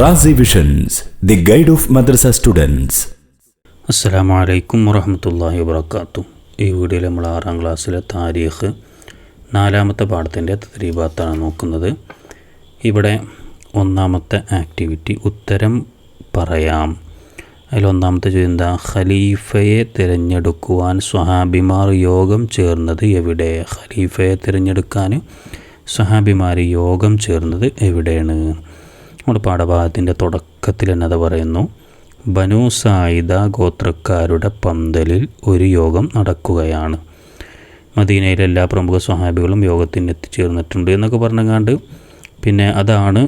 Razi visions the guide of madrasa students അസ്സലാമു അലൈക്കും വറഹമത്തല്ലാഹി വാത്തു ഈ വീഡിയോയിൽ നമ്മൾ ആറാം ക്ലാസ്സിലെ താരീഖ് നാലാമത്തെ പാഠത്തിന്റെ തദ്രീബാത്താണ് നോക്കുന്നത്. ഇവിടെ ഒന്നാമത്തെ ആക്ടിവിറ്റി ഉത്തരം പറയാം. അതിലൊന്നാമത്തെ ചോദ്യം എന്താ? ഖലീഫയെ തിരഞ്ഞെടുക്കുവാൻ സ്വഹാബിമാർ യോഗം ചേർന്നത് എവിടെ? ഖലീഫയെ തിരഞ്ഞെടുക്കാൻ സ്വഹാബിമാർ യോഗം ചേർന്നത് എവിടെയാണ്? നമ്മുടെ പാഠഭാഗത്തിന്റെ തുടക്കത്തിൽ എന്നത് പറയുന്നു. ബനു സായിദ ഗോത്രക്കാരുടെ പന്തലിൽ ഒരു യോഗം നടക്കുകയാണ്. മദീനയിലെ എല്ലാ പ്രമുഖ സ്വഹാബികളും യോഗത്തിന് എത്തിച്ചേർന്നിട്ടുണ്ട് എന്നൊക്കെ പറഞ്ഞങ്ങാണ്ട് പിന്നെ അതാണ്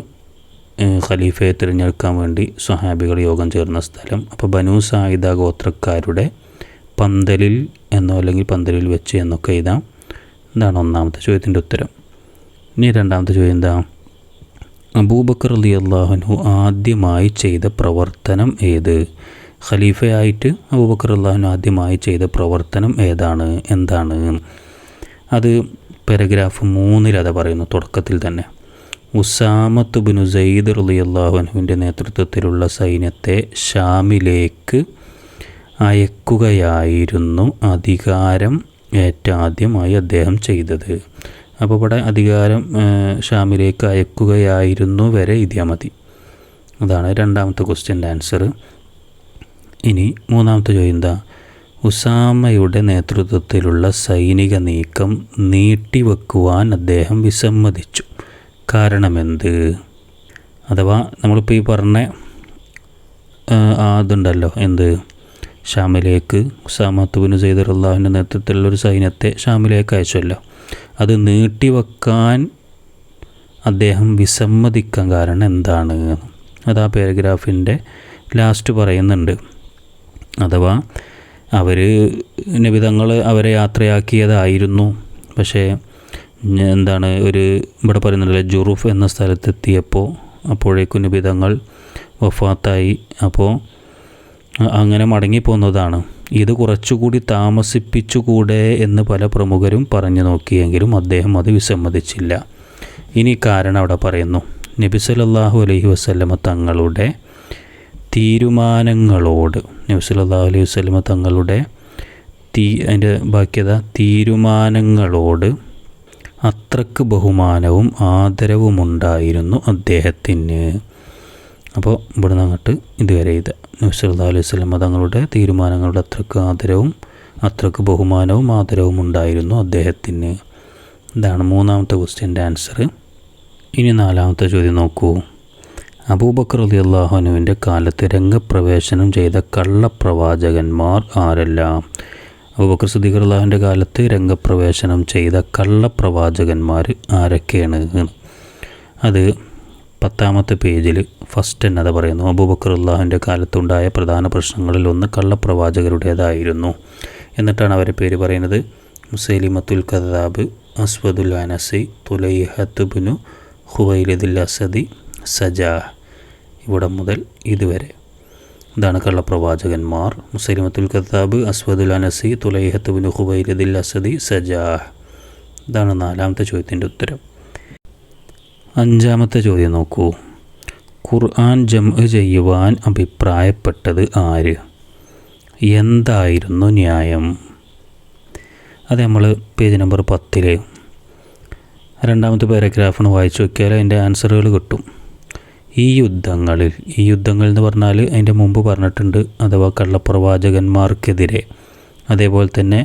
ഖലീഫയെ തിരഞ്ഞെടുക്കാൻ വേണ്ടി സ്വഹാബികൾ യോഗം ചേർന്ന സ്ഥലം. അപ്പോൾ ബനു സായിദ ഗോത്രക്കാരുടെ പന്തലിൽ എന്നോ അല്ലെങ്കിൽ പന്തലിൽ വെച്ച് എന്നൊക്കെ എഴുതാം. ഇതാണ് ഒന്നാമത്തെ ചോദ്യത്തിന്റെ ഉത്തരം. ഇനി രണ്ടാമത്തെ ചോദ്യം എന്താ? അബൂബക്കർ അലി അള്ളാഹുനു ആദ്യമായി ചെയ്ത പ്രവർത്തനം ഏത്? ഖലീഫയായിട്ട് അബൂബക്കർ അള്ളാഹുനു ആദ്യമായി ചെയ്ത പ്രവർത്തനം ഏതാണ്? എന്താണ്? അത് പാരഗ്രാഫ് മൂന്നിൽ അത് പറയുന്നു തുടക്കത്തിൽ തന്നെ. ഉസാമത്ത് ബിനു സയ്യിദ് അലി അള്ളാഹുനുവിന്റെ നേതൃത്വത്തിലുള്ള സൈന്യത്തെ ഷാമിലേക്ക് അയക്കുകയായിരുന്നു അധികാരം ഏറ്റാദ്യമായി അദ്ദേഹം ചെയ്തത്. അപ്പോൾ ഇവിടെ അധികാരം ഷാമിലേക്ക് അയക്കുകയായിരുന്നു വരെ ഇതിയമതി മതി. അതാണ് രണ്ടാമത്തെ ക്വസ്റ്റ്യന്റെ ആൻസർ ഇനി മൂന്നാമത്തെ ചോദ്യം എന്താ? ഉസാമയുടെ നേതൃത്വത്തിലുള്ള സൈനിക നീക്കം നീട്ടിവെക്കുവാൻ അദ്ദേഹം വിസമ്മതിച്ചു. കാരണമെന്ത്? അഥവാ നമ്മളിപ്പോൾ ഈ പറഞ്ഞ അതുണ്ടല്ലോ എന്ത്? ഷാമിലേക്ക് ഉസാമത്തുബിന് സെയ്ദർ അള്ളാഹുവിന്റെ നേതൃത്വത്തിലുള്ള ഒരു സൈന്യത്തെ ഷാമിലേക്ക് അയച്ചല്ലോ. അത് നീട്ടിവെക്കാൻ അദ്ദേഹം വിസമ്മതിക്കാൻ കാരണം എന്താണ്? അത് ആ പാരഗ്രാഫിന്റെ ലാസ്റ്റ് പറയുന്നുണ്ട്. അഥവാ അവർ നിബിതങ്ങൾ അവരെ യാത്രയാക്കിയതായിരുന്നു. പക്ഷേ എന്താണ് ഒരു ഇവിടെ പറയുന്നുണ്ട് ജുറുഫ് എന്ന സ്ഥലത്തെത്തിയപ്പോൾ അപ്പോഴേക്കും നിബിതങ്ങൾ വഫാത്തായി. അപ്പോൾ അങ്ങനെ മടങ്ങിപ്പോന്നതാണ്. ഇത് കുറച്ചുകൂടി താമസിപ്പിച്ചുകൂടെ എന്ന് പല പ്രമുഖരും പറഞ്ഞു നോക്കിയെങ്കിലും അദ്ദേഹം അത് വിസമ്മതിച്ചില്ല. ഇനി കാരണം അവിടെ പറയുന്നു. നബി സല്ലല്ലാഹു അലൈഹി വസ്ലമ തങ്ങളുടെ തീരുമാനങ്ങളോട് നബി സല്ലല്ലാഹു അലൈഹി വസ്ലമ തങ്ങളുടെ തീ അതിന്റെ ബാക്കിയത തീരുമാനങ്ങളോട് അത്രയ്ക്ക് ബഹുമാനവും ആദരവുമുണ്ടായിരുന്നു അദ്ദേഹത്തിന്. അപ്പോൾ ഇവിടെ നിന്ന് അങ്ങോട്ട് ഇതുവരെ ഇത് നബ്സല്ലാ അലൈഹി സ്വലം തങ്ങളുടെ തീരുമാനങ്ങളുടെ അത്രയ്ക്ക് ആദരവും അത്രയ്ക്ക് ബഹുമാനവും ആദരവും ഉണ്ടായിരുന്നു അദ്ദേഹത്തിന്. ഇതാണ് മൂന്നാമത്തെ ക്വസ്റ്റ്യന്റെ ആൻസർ ഇനി നാലാമത്തെ ചോദ്യം നോക്കൂ. അബൂബക്കർ അലി അള്ളാഹുനുവിന്റെ കാലത്ത് രംഗപ്രവേശനം ചെയ്ത കള്ളപ്രവാചകന്മാർ ആരെല്ലാം? അബൂബക്കർ സുദ്ദീഖർ അള്ളാഹുവിന്റെ കാലത്ത് രംഗപ്രവേശനം ചെയ്ത കള്ളപ്രവാചകന്മാർ ആരൊക്കെയാണ്? അത് പത്താമത്തെ പേജിൽ ഫസ്റ്റ് തന്നെ അത് പറയുന്നു. അബൂബക്കർ അള്ളാഹുവിന്റെ കാലത്തുണ്ടായ പ്രധാന പ്രശ്നങ്ങളിൽ ഒന്ന് കള്ളപ്രവാചകരുടേതായിരുന്നു. എന്നിട്ടാണ് അവരെ പേര് പറയുന്നത്. മുസൈലിമത്തുൽ കദാബ് അസ്വദുൽ അനസി തുലൈഹത്തുബിനു ഹുവൈലദുൽ അസദി സജാഹ്. ഇവിടെ മുതൽ ഇതുവരെ. ഇതാണ് കള്ളപ്രവാചകന്മാർ. മുസൈലിമത്തുൽ കദാബ് അസ്വദുൽ അനസി തുലൈഹത്തുബിനു ഹുവൈലദുൽ അസദി സജാഹ്. ഇതാണ് നാലാമത്തെ ചോദ്യത്തിന്റെ ഉത്തരം. അഞ്ചാമത്തെ ചോദ്യം നോക്കൂ. ഖുർആൻ ജംഅ് ചെയ്യുവാൻ അഭിപ്രായപ്പെട്ടത് ആര്? എന്തായിരുന്നു ന്യായം? അത് നമ്മൾ പേജ് നമ്പർ പത്തിൽ രണ്ടാമത്തെ പാരഗ്രാഫാണ് വായിച്ചു നോക്കിയാൽ അതിന്റെ ആൻസറുകൾ കിട്ടും. ഈ യുദ്ധങ്ങളിൽ ഈ യുദ്ധങ്ങൾ എന്ന് പറഞ്ഞാൽ അതിന്റെ മുമ്പ് പറഞ്ഞിട്ടുണ്ട് അഥവാ കള്ളപ്രവാചകന്മാർക്കെതിരെ. അതേപോലെ തന്നെ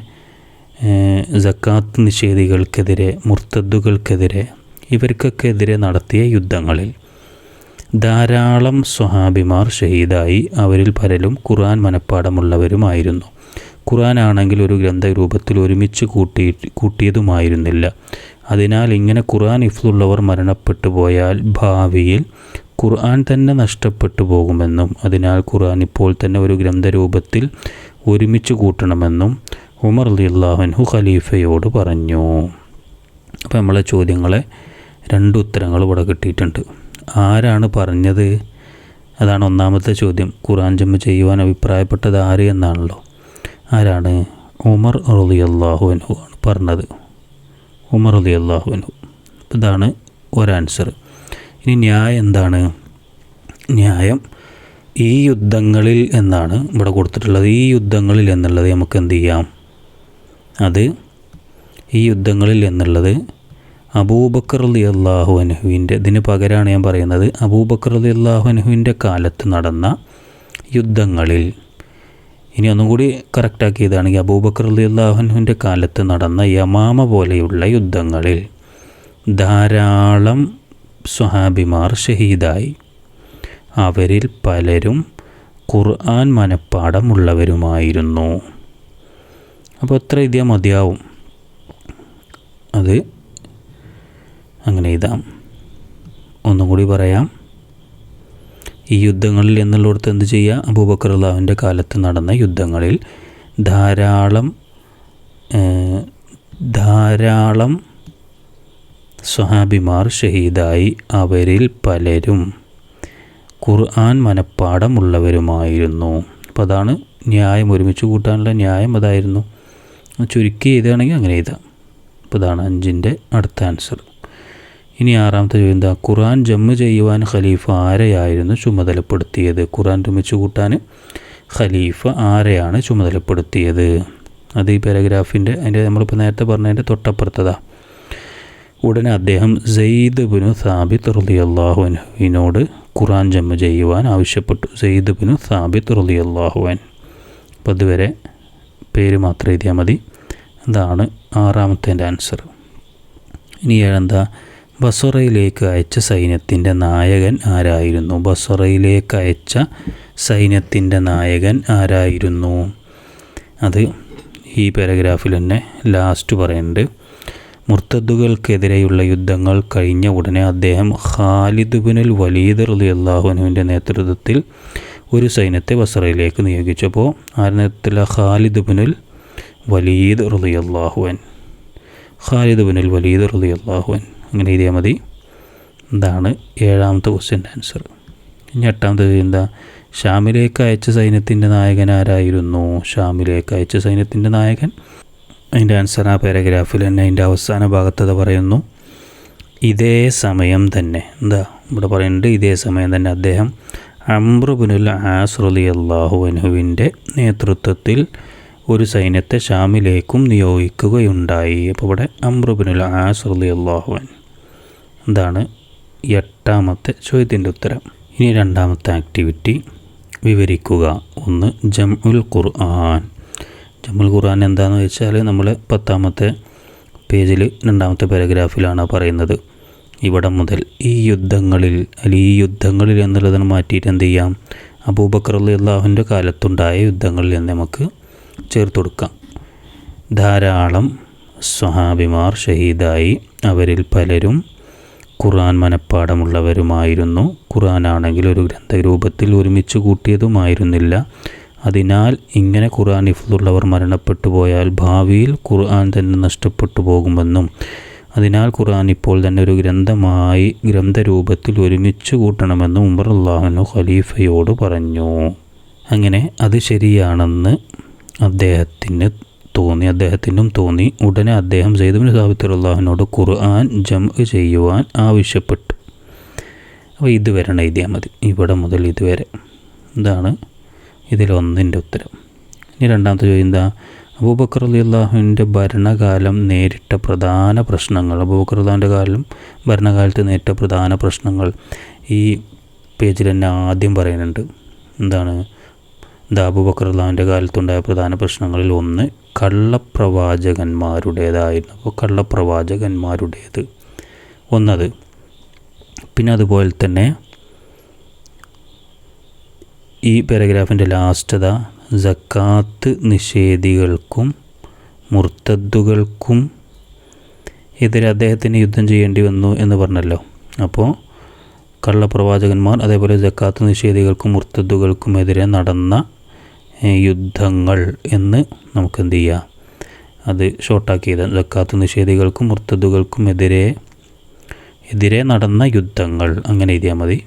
ജക്കാത്ത് നിഷേധികൾക്കെതിരെ മുർത്തദ്ദുകൾക്കെതിരെ ഇവർക്കൊക്കെ എതിരെ നടത്തിയ യുദ്ധങ്ങളിൽ ധാരാളം സ്വഹാബിമാർ ഷഹീദായി അവരിൽ പലരും ഖുർആൻ മനഃപ്പാടമുള്ളവരുമായിരുന്നു. ഖുർആൻ ആണെങ്കിൽ ഒരു ഗ്രന്ഥരൂപത്തിൽ ഒരുമിച്ച് കൂട്ടി കൂട്ടിയതുമായിരുന്നില്ല. അതിനാൽ ഇങ്ങനെ ഖുർആൻ ഇഫ്ലുള്ളവർ മരണപ്പെട്ടു പോയാൽ ഭാവിയിൽ ഖുർആൻ തന്നെ നഷ്ടപ്പെട്ടു പോകുമെന്നും അതിനാൽ ഖുർആൻ ഇപ്പോൾ തന്നെ ഒരു ഗ്രന്ഥരൂപത്തിൽ ഒരുമിച്ച് കൂട്ടണമെന്നും ഉമർ അലി അള്ളാഹുൻഹു ഖലീഫയോട് പറഞ്ഞു. അപ്പോൾ നമ്മളെ ചോദ്യങ്ങളെ രണ്ട് ഉത്തരങ്ങൾ ഇവിടെ കിട്ടിയിട്ടുണ്ട്. ആരാണ് പറഞ്ഞത്? അതാണ് ഒന്നാമത്തെ ചോദ്യം. ഖുറാൻ ജമ്മ ചെയ്യുവാൻ അഭിപ്രായപ്പെട്ടത് ആര് എന്നാണല്ലോ. ആരാണ്? ഉമർ റലി അള്ളാഹു അനു ആണ് പറഞ്ഞത്. ഉമർ റലി അള്ളാഹു അനു ഇതാണ് ഒരാൻസർ. ഇനി ന്യായം എന്താണ്? ന്യായം ഈ യുദ്ധങ്ങളിൽ എന്നാണ് ഇവിടെ കൊടുത്തിട്ടുള്ളത്. ഈ യുദ്ധങ്ങളിൽ എന്നുള്ളത് നമുക്ക് എന്ത് ചെയ്യാം? അത് ഈ യുദ്ധങ്ങളിൽ എന്നുള്ളത് അബൂബക്കർ അലി അള്ളാഹു അനുഹുവിന്റെ ഇതിന് പകരമാണ് ഞാൻ പറയുന്നത് അബൂബക്കർ അലി അള്ളാഹു അനുഹുവിന്റെ കാലത്ത് നടന്ന യുദ്ധങ്ങളിൽ ഇനി ഒന്നും കൂടി കറക്റ്റാക്കിയതാണെങ്കിൽ അബൂബക്കർ അലി അള്ളാഹുനുവിന്റെ കാലത്ത് നടന്ന യമാമ പോലെയുള്ള യുദ്ധങ്ങളിൽ ധാരാളം സ്വഹാബിമാർ ഷഹീദായി. അവരിൽ പലരും ഖുർആൻ മനപ്പാടമുള്ളവരുമായിരുന്നു അപ്പോൾ എത്ര ഇതിയാ മതിയാവും? അത് അങ്ങനെ എഴുതാം ഒന്നും കൂടി പറയാം. ഈ യുദ്ധങ്ങളിൽ എന്നുള്ളിടത്ത് എന്ത് ചെയ്യുക? അബൂബക്കർ അള്ളാഹുവിന്റെ കാലത്ത് നടന്ന യുദ്ധങ്ങളിൽ ധാരാളം ധാരാളം സ്വഹാബിമാർ ഷഹീദായി അവരിൽ പലരും. ഖുർആൻ മനപ്പാടമുള്ളവരുമായിരുന്നു. അപ്പോൾ അതാണ് ന്യായം ഒരുമിച്ച് കൂട്ടാനുള്ള ന്യായം അതായിരുന്നു. ചുരുക്കി എഴുതുകയാണെങ്കിൽ അങ്ങനെ എഴുതാം. അപ്പോൾ അതാണ് അഞ്ചിന്റെ അടുത്ത ആൻസർ. ഇനി ആറാമത്തെ ചോദ്യം എന്താ? ഖുർആൻ ജമ്മ് ചെയ്യുവാൻ ഖലീഫ ആരെയായിരുന്നു ചുമതലപ്പെടുത്തിയത്? ഖുർആൻ ഒരുമിച്ച് കൂട്ടാൻ ഖലീഫ ആരെയാണ് ചുമതലപ്പെടുത്തിയത്? അത് ഈ പാരഗ്രാഫിന്റെ അതിന്റെ നമ്മളിപ്പോൾ നേരത്തെ പറഞ്ഞതിന്റെ തൊട്ടപ്പുറത്തതാ. ഉടനെ അദ്ദേഹം സെയ്ദ് ബിനു സാബിത്ത് റളിയല്ലാഹു അള്ളാഹുവിനോട് ഖുറാൻ ജമ്മ ചെയ്യുവാൻ ആവശ്യപ്പെട്ടു. സെയ്ദ് ബിനു സാബിത്ത് റളിയല്ലാഹു അള്ളാഹുവൻ അപ്പോൾ ഇതുവരെ പേര് മാത്രം എഴുതിയാൽ മതി. അതാണ് ആറാമത്തെ ആൻസർ. ഇനി ഏഴെന്താ ബസറയിലേക്ക് അയച്ച സൈന്യത്തിന്റെ നായകൻ ആരായിരുന്നു? ബസ്വറയിലേക്ക് അയച്ച സൈന്യത്തിന്റെ നായകൻ ആരായിരുന്നു? അത് ഈ പാരഗ്രാഫിൽ തന്നെ ലാസ്റ്റ് പറയുന്നുണ്ട്. മുർത്തദ്ദുകൾക്കെതിരെയുള്ള യുദ്ധങ്ങൾ കഴിഞ്ഞ ഉടനെ അദ്ദേഹം ഖാലിദ് ബിനുൽ വലീദ് റലി അള്ളാഹുനുവിന്റെ നേതൃത്വത്തിൽ ഒരു സൈന്യത്തെ ബസറയിലേക്ക് നിയോഗിച്ചപ്പോൾ ആ നേതൃത്വത്തില? ഖാലിദ് ബിനുൽ വലീദ് റലി അള്ളാഹുവൻ ഖാലിദ് ബിനുൽ വലീദ് റലി അള്ളാഹുവൻ അങ്ങനെ എഴുതിയാൽ മതി. ഇതാണ് ഏഴാമത്തെ ക്വസ്റ്റ്യന്റെ ആൻസർ ഇനി എട്ടാമത്തെ എന്താ? ഷാമിലേക്ക് അയച്ച സൈന്യത്തിന്റെ നായകൻ ആരായിരുന്നു? ഷാമിലേക്ക് അയച്ച സൈന്യത്തിന്റെ നായകൻ? അതിന്റെ ആൻസർ ആ പാരഗ്രാഫിൽ തന്നെ അതിന്റെ അവസാന ഭാഗത്തത് പറയുന്നു. ഇതേ സമയം തന്നെ. എന്താ? ഇവിടെ പറയുന്നുണ്ട് ഇതേ സമയം തന്നെ. അദ്ദേഹം അമ്രുബിനുൽ ആസ്രലി അള്ളാഹു അനുഹുവിന്റെ നേതൃത്വത്തിൽ ഒരു സൈന്യത്തെ ഷാമിലേക്കും നിയോഗിക്കുകയുണ്ടായി. അപ്പോൾ ഇവിടെ അമ്രുബിനുൽ ആസ്രലി അള്ളാഹുവൻ എന്താണ് എട്ടാമത്തെ ചോദ്യത്തിന്റെ ഉത്തരം. ഇനി രണ്ടാമത്തെ ആക്ടിവിറ്റി വിവരിക്കുക. ഒന്ന് ജമുൽ ഖുർആൻ. ജമുൽ ഖുർആൻ എന്താണെന്ന് വെച്ചാൽ നമ്മൾ പത്താമത്തെ പേജിൽ രണ്ടാമത്തെ പാരഗ്രാഫിലാണ് പറയുന്നത്. ഇവിടെ മുതൽ ഈ യുദ്ധങ്ങളിൽ അല്ലെങ്കിൽ ഈ യുദ്ധങ്ങളിൽ എന്നുള്ളതിന് മാറ്റിയിട്ട് എന്ത് ചെയ്യാം? അബൂബക്കർ അലി അള്ളാഹുവിന്റെ കാലത്തുണ്ടായ യുദ്ധങ്ങളിൽ നിന്ന് നമുക്ക് ചേർത്ത് കൊടുക്കാം. ധാരാളം സ്വഹാബിമാർ ഷഹീദായി അവരിൽ പലരും ഖുർആൻ മനഃപ്പാടമുള്ളവരുമായിരുന്നു. ഖുർആനാണെങ്കിൽ ഒരു ഗ്രന്ഥരൂപത്തിൽ ഒരുമിച്ച് കൂട്ടിയതുമായിരുന്നില്ല. അതിനാൽ ഇങ്ങനെ ഖുർആൻ ഇഫ്ലുള്ളവർ മരണപ്പെട്ടു പോയാൽ ഭാവിയിൽ ഖുർആൻ തന്നെ നഷ്ടപ്പെട്ടു പോകുമെന്നും അതിനാൽ ഖുർആൻ ഇപ്പോൾ തന്നെ ഒരു ഗ്രന്ഥമായി ഗ്രന്ഥരൂപത്തിൽ ഒരുമിച്ച് കൂട്ടണമെന്നും ഉമർ അള്ളാഹുനു ഖലീഫയോട് പറഞ്ഞു. അങ്ങനെ അത് ശരിയാണെന്ന് അദ്ദേഹത്തിന് തോന്നി അദ്ദേഹത്തിനും തോന്നി. ഉടനെ അദ്ദേഹം സെയ്ദുബിൻ സാബിത്ത് അള്ളാഹുവിനോട് ഖുർആൻ ജം ചെയ്യുവാൻ ആവശ്യപ്പെട്ടു. അപ്പോൾ ഇതുവരെ എഴുതിയാൽ മതി. ഇവിടെ മുതൽ ഇതുവരെ. ഇതാണ് ഇതിലൊന്നിന്റെ ഉത്തരം. ഇനി രണ്ടാമത്തെ ചോദ്യം എന്താ? അബൂബക്കർ അലി അള്ളാഹുവിന്റെ ഭരണകാലം നേരിട്ട പ്രധാന പ്രശ്നങ്ങൾ. അബൂബക്കർ അള്ളാഹുന്റെ കാലം ഭരണകാലത്ത് നേരിട്ട പ്രധാന പ്രശ്നങ്ങൾ. ഈ പേജിൽ തന്നെ ആദ്യം പറയുന്നുണ്ട്. എന്താണ്? അള്ളാഹുവിന്റെ കാലത്തുണ്ടായ പ്രധാന പ്രശ്നങ്ങളിൽ ഒന്ന് കള്ളപ്രവാചകന്മാരുടേതായിരുന്നു. അപ്പോൾ കള്ളപ്രവാചകന്മാരുടേത്. ഒന്നത് പിന്നെ അതുപോലെ തന്നെ ഈ പാരഗ്രാഫിന്റെ ലാസ്റ്റത ജക്കാത്ത് നിഷേധികൾക്കും മുർത്തദ്ദുകൾക്കും എതിരെ അദ്ദേഹത്തിന് യുദ്ധം ചെയ്യേണ്ടി വന്നു എന്ന് പറഞ്ഞല്ലോ. അപ്പോൾ കള്ളപ്രവാചകന്മാർ അതേപോലെ ജക്കാത്ത് നിഷേധികൾക്കും മുർത്തദ്ദുകൾക്കും എതിരെ നടന്ന യുദ്ധങ്ങൾ എന്ന് നമുക്ക് എന്ത് ചെയ്യാം അത് ഷോർട്ടാക്കിയത് ജക്കാത്ത് നിഷേധികൾക്കും മുർത്തതുകൾക്കും എതിരെ എതിരെ നടന്ന യുദ്ധങ്ങൾ. അങ്ങനെ എഴുതിയാൽ മതി.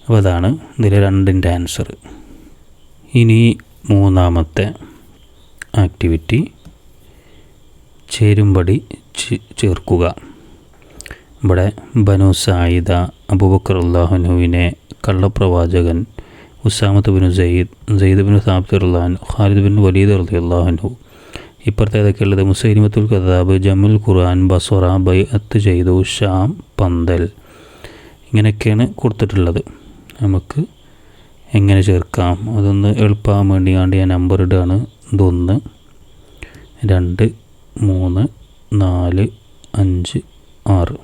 അപ്പോൾ അതാണ് ഇതിലെ രണ്ടിന്റെ ആൻസർ ഇനി മൂന്നാമത്തെ ആക്ടിവിറ്റി ചേരുംപടി ചേർക്കുക. ഇവിടെ ബനു സായിദ അബൂബക്കർ അള്ളാഹുനുവിനെ കള്ളപ്രവാചകൻ ഉസാമത്ത് ബിനു സയ്യിദ് സയ്യിദ് ബിനു സാബിത്ത് അള്ളാഹു ഖാലിദ് ബിൻ വലീദ് അലി അള്ളാഹുനു ഇപ്പുറത്തെ ഉള്ളത് മുസൈലിമത്തുൽ കദാബ് ജമുൽ ഖുർആൻ ബസറ ബൈ അത്ത് ചെയ്തു ഷാം പന്തൽ. ഇങ്ങനെയൊക്കെയാണ് കൊടുത്തിട്ടുള്ളത്. നമുക്ക് എങ്ങനെ ചേർക്കാം? അതൊന്ന് എളുപ്പമാകാൻ വേണ്ടിയാണ്ട് ഞാൻ നമ്പർ ഇടുകയാണ് ഇതൊന്ന് രണ്ട് മൂന്ന് നാല് അഞ്ച് ആറ്.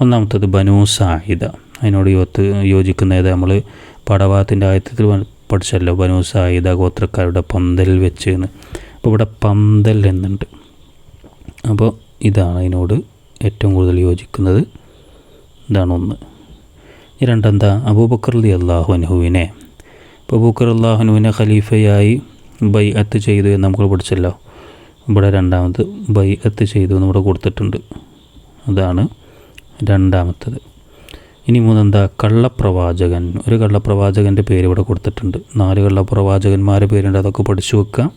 ഒന്നാമത്തത് ബനു സാഹിദ. അതിനോട് യോത്ത് യോജിക്കുന്ന ഏതാ നമ്മൾ പടവാത്തിന്റെ ആയത്തിൽ പഠിച്ചല്ലോ ബനു സായിദ ഗോത്രക്കാരുടെ പന്തൽ വെച്ച് എന്ന് അപ്പോൾ ഇവിടെ പന്തൽ എന്നുണ്ട്. അപ്പോൾ ഇതാണ് അതിനോട് ഏറ്റവും കൂടുതൽ യോജിക്കുന്നത്. ഇതാണ് ഒന്ന്. രണ്ടെന്താ? അബൂബക്കർ അലി അള്ളാഹു അനുഹുവിനെ അബൂബക്കർ അള്ളാഹുനുവിനെ ഖലീഫയായി ബൈ അത്ത് ചെയ്തു എന്ന് നമുക്ക് പഠിച്ചല്ലോ. ഇവിടെ രണ്ടാമത് ബൈ അത്ത് ചെയ്തു എന്ന് ഇവിടെ കൊടുത്തിട്ടുണ്ട്. അതാണ് രണ്ടാമത്തത്. ഇനി മൂന്നെന്താ കള്ളപ്രവാചകൻ. ഒരു കള്ളപ്രവാചകന്റെ പേര് ഇവിടെ കൊടുത്തിട്ടുണ്ട്. നാല് കള്ളപ്രവാചകന്മാരെ പേരുണ്ട്. അതൊക്കെ പഠിച്ചു വെക്കുക.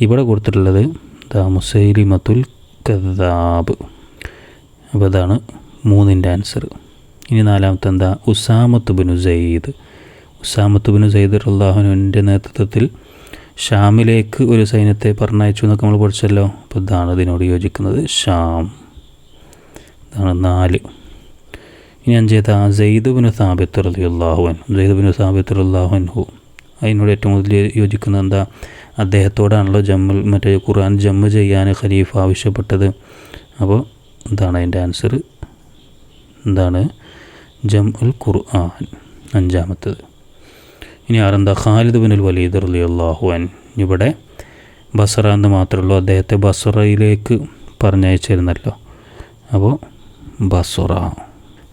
ഇവിടെ കൊടുത്തിട്ടുള്ളത് ദാ മുസൈലിമത്തുൽ കദാബ് അപ്പോൾ അതാണ് മൂന്നിന്റെ ആൻസർ ഇനി നാലാമത്തെ എന്താ? ഉസാമത്ത് ബിനു സയ്യിദ്. ഉസാമത്ത് ബിനു സയ്യിദ് അള്ളാഹുവിന്റെ നേതൃത്വത്തിൽ ഷാമിലേക്ക് ഒരു സൈന്യത്തെ പറഞ്ഞയച്ചു എന്നൊക്കെ നമ്മൾ പഠിച്ചല്ലോ. അപ്പോൾ ഇതാണ് ഇതിനോട് യോജിക്കുന്നത്. ഷാം. ഇതാണ് നാല്. ഇനി അഞ്ചേതാ ജെയ്ദുബിന് ബിനു സാബിത്ത് അള്ളാഹുൻ ജെയ്ദുബിന് ബിനു സാബിത്ത് അള്ളാഹുൻഹു അതിനോട് ഏറ്റവും കൂടുതൽ യോജിക്കുന്നത് എന്താ? അദ്ദേഹത്തോടാണല്ലോ ജമ്മൽ മറ്റേ ഖുർആൻ ജമ്മ് ചെയ്യാൻ ഖലീഫ് ആവശ്യപ്പെട്ടത്. അപ്പോൾ എന്താണ് അതിന്റെ ആൻസർ എന്താണ് ജം ഉൽ ഖുർആൻ അഞ്ചാമത്തത്. ഇനി ആരെന്താ? ഖാലിദ് ബിനുൽ വലീദ് അലി അള്ളാഹുഅൻ ഇവിടെ ബസറ എന്ന് മാത്രമേ ഉള്ളൂ. അദ്ദേഹത്തെ ബസറയിലേക്ക് പറഞ്ഞയച്ചിരുന്നല്ലോ. അപ്പോൾ ബസറ